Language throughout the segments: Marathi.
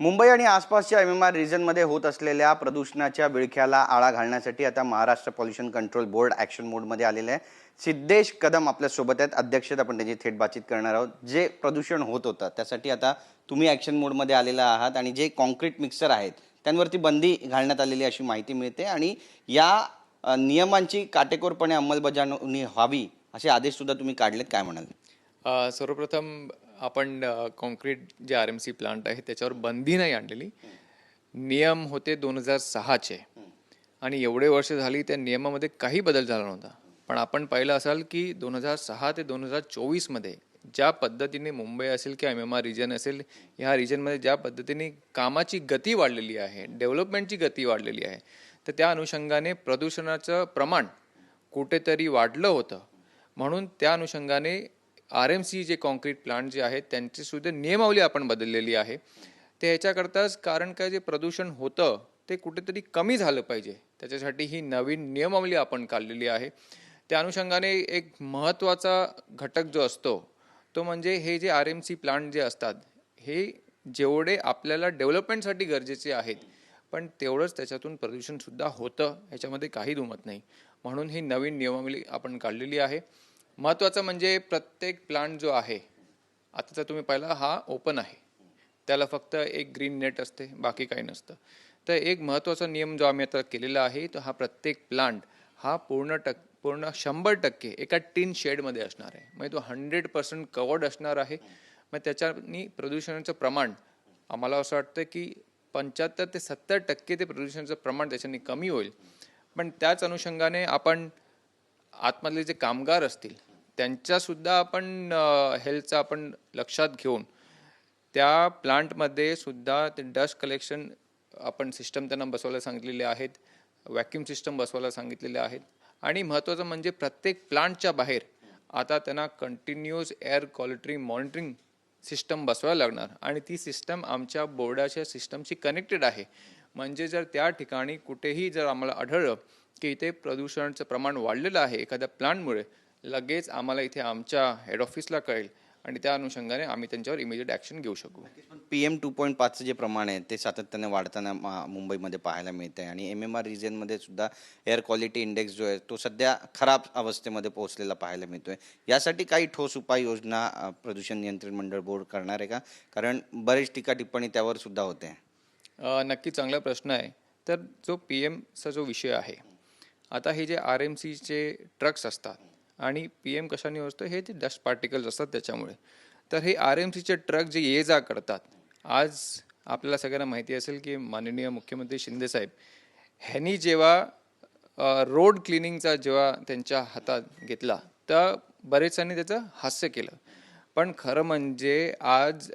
मुंबई आणि आसपासच्या एम एम आर रिजनमध्ये होत असलेल्या प्रदूषणाच्या विळख्याला आळा घालण्यासाठी आता Maharashtra pollution control board action मोडमध्ये आलेले आहे. सिद्धेश कदम आपल्यासोबत आहेत. अध्यक्षत आपण त्याची थेट बातचीत करणार आहोत. जे प्रदूषण होत होतं त्यासाठी आता तुम्ही ॲक्शन मोडमध्ये आलेला आहात आणि जे कॉन्क्रीट मिक्सर आहेत त्यांवरती बंदी घालण्यात आलेली अशी माहिती मिळते. आणि या नियमांची काटेकोरपणे अंमलबजावणी व्हावी असे आदेशसुद्धा तुम्ही काढलेत. काय म्हणाल? सर्वप्रथम आपण कॉन्क्रीट जे आर एम सी प्लांट आहे त्याच्यावर बंदी नाही आणलेली. नियम होते दोन हजार सहाचे. आणि एवढे वर्ष झाली त्या नियमामध्ये काही बदल झाला नव्हता. पण आपण पाहिलं असाल की दोन हजार सहा ते दोन हजार चोवीसमध्ये ज्या पद्धतीने मुंबई असेल किंवा एम एम आर रिजन असेल ह्या रिजनमध्ये ज्या पद्धतीने कामाची गती वाढलेली आहे डेव्हलपमेंटची गती वाढलेली आहे तर त्या अनुषंगाने प्रदूषणाचं प्रमाण कुठेतरी वाढलं होतं. म्हणून त्या अनुषंगाने आर एम सी जे कॉन्क्रीट प्लांट जे आहेत त्यांची सुद्धा नियमावली आपण बदललेली आहे. ते ह्याच्याकरताच कारण काय जे प्रदूषण होतं ते कुठेतरी कमी झालं पाहिजे. त्याच्यासाठी ही नवीन नियमावली आपण काढलेली आहे. त्या अनुषंगाने एक महत्त्वाचा घटक जो असतो तो म्हणजे हे जे आर एम सी प्लांट जे असतात हे जेवढे आपल्याला डेव्हलपमेंटसाठी गरजेचे आहेत पण तेवढंच त्याच्यातून प्रदूषणसुद्धा होतं ह्याच्यामध्ये काही दुमत नाही. म्हणून ही नवीन नियमावली आपण काढलेली आहे. महत्त्वाचं म्हणजे प्रत्येक प्लांट जो आहे आताचा तुम्ही पाहिला हा ओपन आहे. त्याला फक्त एक ग्रीन नेट असते बाकी काही नसतं. तर एक महत्त्वाचा नियम जो आम्ही आता केलेला आहे तो हा प्रत्येक प्लांट हा पूर्ण टक पूर्ण शंभर टक्के एका टीन शेडमध्ये असणार आहे. म्हणजे तो हंड्रेड पर्सेंट कवर्ड असणार आहे. मग त्याच्यानी प्रदूषणाचं प्रमाण आम्हाला असं वाटतं की पंच्याहत्तर ते सत्तर टक्के ते प्रदूषणाचं प्रमाण त्याच्यानी कमी होईल. पण त्याच अनुषंगाने आपण आतमधले जे कामगार असतील त्यांच्यासुद्धा आपण हेल्थचा आपण लक्षात घेऊन त्या प्लांटमध्ये सुद्धा ते डस्ट कलेक्शन आपण सिस्टम त्यांना बसवायला सांगितलेले आहेत व्हॅक्यूम सिस्टम बसवायला सांगितलेले आहेत. आणि महत्त्वाचं म्हणजे प्रत्येक प्लांटच्या बाहेर आता त्यांना continuous air quality monitoring system बसवायला लागणार. आणि ती सिस्टम आमच्या बोर्डाच्या सिस्टमशी कनेक्टेड आहे. म्हणजे जर त्या ठिकाणी कुठेही जर आम्हाला आढळलं की इथे प्रदूषणाचं प्रमाण वाढलेलं आहे एखाद्या प्लांटमुळे लगेच आम्हाला इथे आमच्या हेड ऑफिसला कळेल. आणि त्या अनुषंगाने आम्ही त्यांच्यावर इमिजिएट ॲक्शन घेऊ शकू. पी एम टू पॉईंट पाचचं जे प्रमाण आहे ते सातत्याने वाढताना मा- मुंबईमध्ये पाहायला मिळतं आहे आणि एम एम आर रिजनमध्ये सुद्धा एअर क्वालिटी इंडेक्स जो आहे तो सध्या खराब अवस्थेमध्ये पोहोचलेला पाहायला मिळतोय. यासाठी काही ठोस उपाययोजना प्रदूषण नियंत्रण मंडळ बोर्ड करणार आहे का? कारण बरेच टीका टिप्पणी त्यावर सुद्धा होते. नक्की चांगला प्रश्न आहे. तर जो पी एमचा जो विषय आहे आता हे जे आर एम सीचे ट्रक्स असतात आणि पी एम कशाने असतं? हे जे डस्ट पार्टिकल्स असतात त्याच्यामुळे. तर हे आर एम सीचे ट्रक जे ये जा करतात आज आपल्याला सगळ्यांना माहिती असेल की माननीय मुख्यमंत्री शिंदेसाहेब ह्यांनी जेव्हा रोड क्लिनिंगचा जेव्हा त्यांच्या हातात घेतला तर बरेचसांनी त्याचं हास्य केलं. पण खरं म्हणजे आज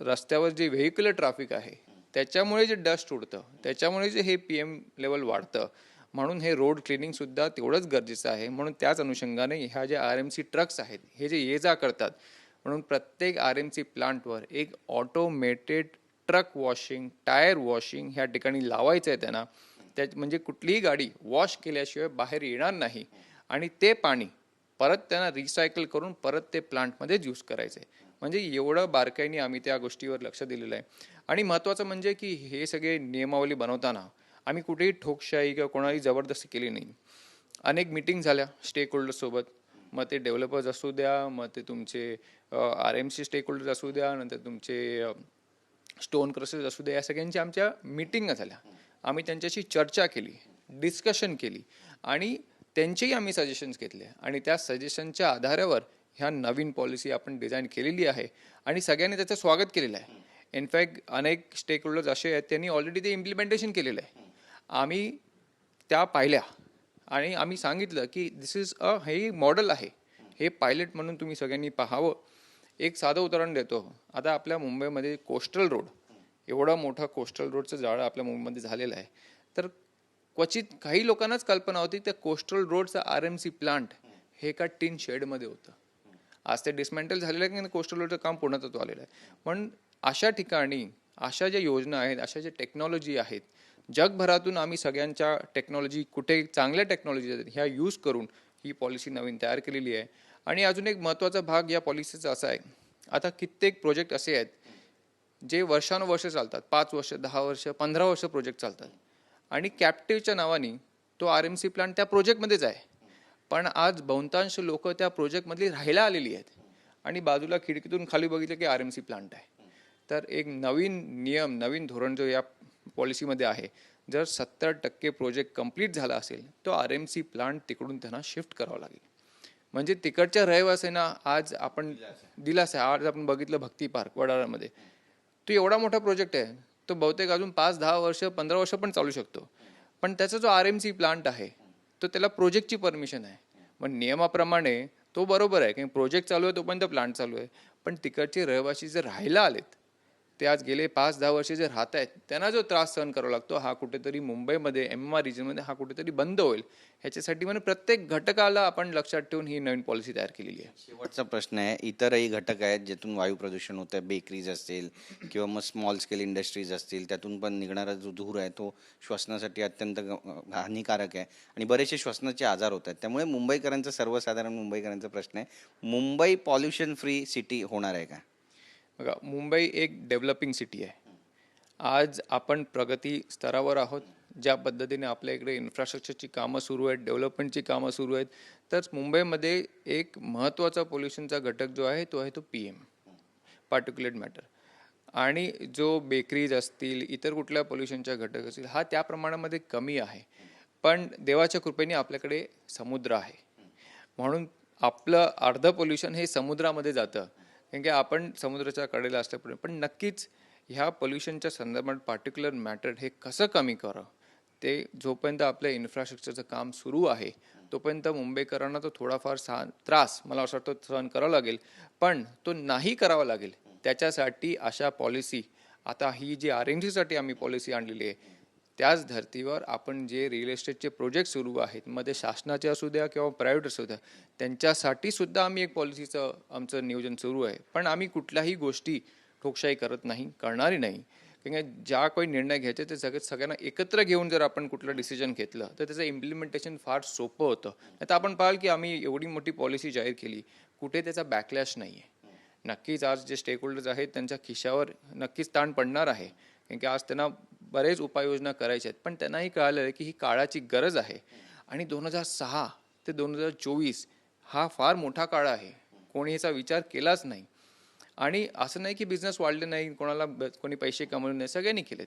रस्त्यावर जे व्हेहिक्युलर ट्रॅफिक आहे त्याच्यामुळे जे डस्ट उडतं त्याच्यामुळे जे हे पी एम लेवल वाढतं म्हणून हे रोड क्लिनिंगसुद्धा तेवढंच गरजेचं आहे. म्हणून त्याच अनुषंगाने ह्या ज्या आर एम सी ट्रक्स आहेत हे जे ये जा करतात म्हणून प्रत्येक आर एम सी प्लांटवर एक automated truck washing tyre washing ह्या ठिकाणी लावायचं आहे त्यांना. त्या म्हणजे कुठलीही गाडी वॉश केल्याशिवाय बाहेर येणार नाही. आणि ते पाणी परत त्यांना रिसायकल करून परत ते प्लांटमध्येच यूज करायचं आहे. म्हणजे एवढं बारकाईने आम्ही त्या गोष्टीवर लक्ष दिलेलं आहे. आणि महत्त्वाचं म्हणजे की हे सगळे नियमावली बनवताना आम्ही कुठेही ठोकशाही किंवा कोणाही जबरदस्ती केली नाही. अनेक मिटिंग झाल्या स्टेक होल्डर्ससोबत मग ते डेव्हलपर्स असू द्या मग ते तुमचे R M C stakeholders असू द्या नंतर तुमचे स्टोन क्रसेस असू द्या या सगळ्यांच्या आमच्या मिटिंग झाल्या. आम्ही त्यांच्याशी चर्चा केली डिस्कशन केली आणि त्यांचेही आम्ही सजेशन्स घेतले. आणि त्या सजेशनच्या आधारावर ह्या नवीन पॉलिसी आपण डिझाईन केलेली आहे आणि सगळ्यांनी त्याचं स्वागत केलेलं आहे. इनफॅक्ट अनेक स्टेक होल्डर्स असे आहेत त्यांनी ऑलरेडी ते इम्प्लिमेंटेशन केलेलं आहे. आम्ही त्या पाहिल्या. आणि आम्ही सांगितलं की दिस इज अ हे मॉडेल आहे. हे पायलट म्हणून तुम्ही सगळ्यांनी पाहावं. एक साधं उदाहरण देतो. आता आपल्या मुंबईमध्ये कोस्टल रोड एवढा मोठा कोस्टल रोडचं जाळं आपल्या मुंबईमध्ये झालेलं आहे. तर क्वचित काही लोकांनाच कल्पना होती त्या कोस्टल रोडचं आर एम सी प्लांट हे एका टीन शेडमध्ये होतं. आज ते डिसमेंटल झालेलं आहे की कोस्टल रोडचं काम पूर्णत्व आलेलं आहे. पण अशा ठिकाणी अशा ज्या योजना आहेत अशा ज्या टेक्नॉलॉजी आहेत जगभरातून आम्ही सगळ्यांच्या टेक्नॉलॉजी कुठे चांगल्या टेक्नॉलॉजी आहेत ह्या यूज करून ही पॉलिसी नवीन तयार केलेली आहे. आणि अजून एक महत्त्वाचा भाग या पॉलिसीचा असा आहे. आता कित्येक प्रोजेक्ट असे आहेत जे वर्षानुवर्ष चालतात. पाच वर्ष दहा वर्ष पंधरा वर्ष प्रोजेक्ट चालतात. आणि कॅप्टिव्हच्या नावाने तो आर एम सी प्लांट त्या प्रोजेक्टमध्येच आहे. पण आज बहुतांश लोक त्या प्रोजेक्टमधली राहायला आलेली आहेत. आणि बाजूला खिडकीतून खाली बघितलं की आर एम सी प्लांट आहे. तर एक नवीन नियम नवीन धोरण जो या पॉलिसीमध्ये आहे. जर सत्तर टक्के प्रोजेक्ट कंप्लीट झाला असेल तो आर एम सी प्लांट तिकडून त्यांना शिफ्ट करावा लागेल. म्हणजे तिकडच्या रहिवासींना आज आपण दिलास आहे. आज आपण बघितलं भक्ती पार्क वडाळ्यामध्ये तो एवढा मोठा प्रोजेक्ट आहे. तो बहुतेक अजून पाच दहा वर्ष पंधरा वर्ष पण चालू शकतो. पण त्याचा जो आर एम सी प्लांट आहे तो त्याला प्रोजेक्टची परमिशन आहे. मग नियमाप्रमाणे तो बरोबर आहे. की प्रोजेक्ट चालू आहे तोपर्यंत प्लांट चालू आहे. पण तिकडचे रहिवासी जर राहायला आलेत ते आज गेले पाच दहा वर्षे जे राहत आहेत त्यांना जो त्रास सहन करावा लागतो हा कुठेतरी मुंबईमध्ये एम आर रिजनमध्ये हा कुठेतरी बंद होईल. ह्याच्यासाठी म्हणजे प्रत्येक घटकाला आपण लक्षात ठेवून ही नवीन पॉलिसी तयार केलेली आहे. शेवटचा प्रश्न आहे इतरही घटक आहेत ज्यातून वायू प्रदूषण होतं आहे बेकरीज असतील किंवा मग स्मॉल स्केल इंडस्ट्रीज असतील त्यातून पण निघणारा जो धूर आहे तो श्वसनासाठी अत्यंत हानिकारक आहे. आणि बरेचसे श्वसनाचे आजार होत आहेत. त्यामुळे मुंबईकरांचा सर्वसाधारण मुंबईकरांचा प्रश्न आहे मुंबई पॉल्युशन फ्री सिटी होणार आहे का? बघा मुंबई एक डेव्हलपिंग सिटी आहे. आज आपण प्रगती स्तरावर आहोत ज्या पद्धतीने आपल्या इकडे इन्फ्रास्ट्रक्चरची कामं सुरू आहेत डेव्हलपमेंटची कामं सुरू आहेत तर मुंबईमध्ये एक महत्त्वाचा पोल्युशनचा घटक जो आहे तो आहे तो पी एम पार्टिक्युलेट मॅटर आणि जो बेकरीज असतील इतर कुठल्या पोल्युशनच्या घटक असतील हा त्या प्रमाणामध्ये कमी आहे. पण देवाच्या कृपेने आपल्याकडे समुद्र आहे. म्हणून आपलं अर्ध पोल्युशन हे समुद्रामध्ये जातं. कारण की आपण समुद्राच्या कडेला असल्यामुळे पण नक्कीच ह्या पोल्युशनच्या संदर्भात पार्टिक्युलर मॅटर हे कसं कमी करावं? ते जोपर्यंत आपल्या इन्फ्रास्ट्रक्चरचं काम सुरू आहे तोपर्यंत मुंबईकरांना तो थोडाफार सहा त्रास मला असं वाटतं सहन करावा लागेल. पण तो नाही करावा लागेल. त्याच्यासाठी अशा पॉलिसी आता ही जी आर एन जीसाठी आम्ही पॉलिसी आणलेली आहे त्याच धर्तीवर आपण जे रिअल एस्टेटचे प्रोजेक्ट सुरू आहेत मग ते शासनाचे असू द्या किंवा प्रायव्हेट असू द्या त्यांच्यासाठी सुद्धा आम्ही एक पॉलिसीचं आमचं नियोजन सुरू आहे. पण आम्ही कुठल्याही गोष्टी ठोकशाही करत नाही करणारी नाही. कारण की ज्या काही निर्णय घ्यायचे ते सगळे सगळ्यांना एकत्र घेऊन जर आपण कुठलं डिसिजन घेतलं तर त्याचं इम्प्लिमेंटेशन फार सोपं होतं. नाही तर आपण पाहाल की आम्ही एवढी मोठी पॉलिसी जाहीर केली कुठे त्याचा बॅकलॅश नाही आहे नक्कीच आज जे स्टेक होल्डर्स आहेत त्यांच्या खिशावर नक्कीच ताण पडणार आहे. कारण की आज त्यांना बरेच उपाययोजना करायच्या आहेत. पण त्यांनाही कळालं की ही काळाची गरज आहे. आणि दोन हजार सहा ते दोन हजार चोवीस हा फार मोठा काळ आहे. कोणी याचा विचार केलाच नाही. आणि असं नाही की बिझनेस वाढले नाही कोणाला ब- कोणी पैसे कमवले नाही सगळ्यांनी केलेत.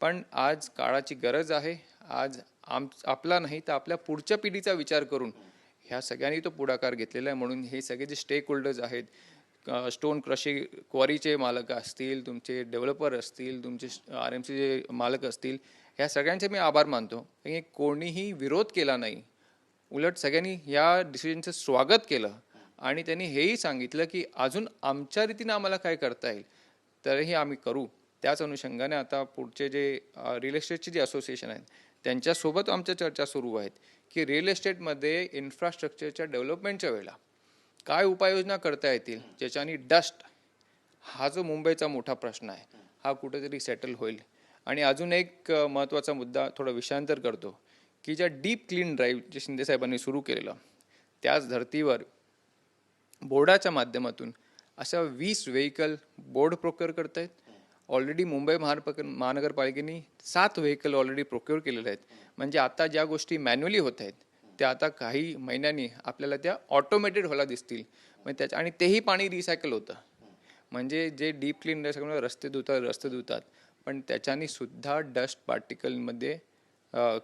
पण आज काळाची गरज आहे. आज आम आपला नाही तर आपल्या पुढच्या पिढीचा विचार करून ह्या सगळ्यांनी तो पुढाकार घेतलेला आहे. म्हणून हे सगळे जे स्टेक होल्डर्स आहेत स्टोन क्रशी क्वारीचे मालक असतील तुमचे डेव्हलपर असतील तुमचे आर एम सीचे मालक असतील ह्या सगळ्यांचे मी आभार मानतो. की कोणीही विरोध केला नाही. उलट सगळ्यांनी या डिसिजनचं स्वागत केलं आणि त्यांनी हेही सांगितलं की अजून आमच्या रीतीनं आम्हाला काय करता येईल तरीही आम्ही करू. त्याच अनुषंगाने आता पुढचे जे रिअल एस्टेटचे जे असोसिएशन आहेत त्यांच्यासोबत आमच्या चर्चा सुरू आहेत की रिअल एस्टेटमध्ये इन्फ्रास्ट्रक्चरच्या डेव्हलपमेंटच्या वेळेला काय उपाययोजना करता येतील? ज्याच्याने डस्ट हा जो मुंबईचा मोठा प्रश्न आहे हा कुठेतरी सेटल होईल. आणि अजून एक महत्त्वाचा मुद्दा थोडा विषयांतर करतो की ज्या डीप क्लीन ड्राईव्ह जे शिंदे साहेबांनी सुरू केलेलं त्याच धर्तीवर बोर्डाच्या माध्यमातून अशा वीस व्हेकल बोर्ड प्रोक्युअर आहेत ऑलरेडी मुंबई महानप महानगरपालिकेने सात व्हेकल ऑलरेडी प्रोक्युअर केलेले आहेत. म्हणजे आता ज्या गोष्टी मॅन्युअली होत आहेत त्या आता काही महिन्यांनी आपल्याला त्या ऑटोमेटेड व्हायला दिसतील. म्हणजे त्याच्या आणि तेही पाणी रिसायकल होतं. म्हणजे जे डीप क्लीन रस्ते धुतात रस्ते धुतात पण त्याच्याने सुद्धा डस्ट पार्टिकलमध्ये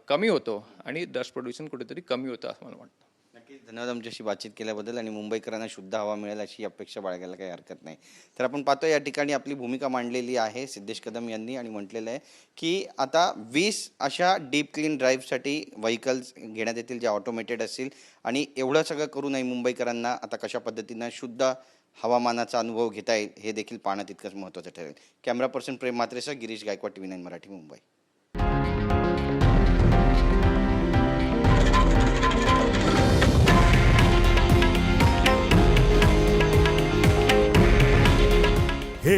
कमी होतो आणि डस्ट प्रदूषण कुठेतरी कमी होतं असं मला वाटतं. धन्यवाद आमच्याशी बातचीत केल्याबद्दल आणि मुंबईकरांना शुद्ध हवा मिळेल अशी अपेक्षा बाळगायला काही हरकत नाही. तर आपण पाहतो या ठिकाणी आपली भूमिका मांडलेली आहे सिद्धेश कदम यांनी आणि म्हटलेलं आहे की आता वीस अशा डीप क्लीन ड्राईव्हसाठी व्हेकल्स घेण्यात येतील ज्या ऑटोमेटेड असतील आणि एवढं सगळं करूनही मुंबईकरांना आता कशा पद्धतीनं शुद्ध हवामानाचा अनुभव घेता येईल हे देखील पाहणं तितकंच महत्त्वाचं ठरेल. Camera person Prem मात्रेसह Girish Gaikwad T V nine Marathi Mumbai.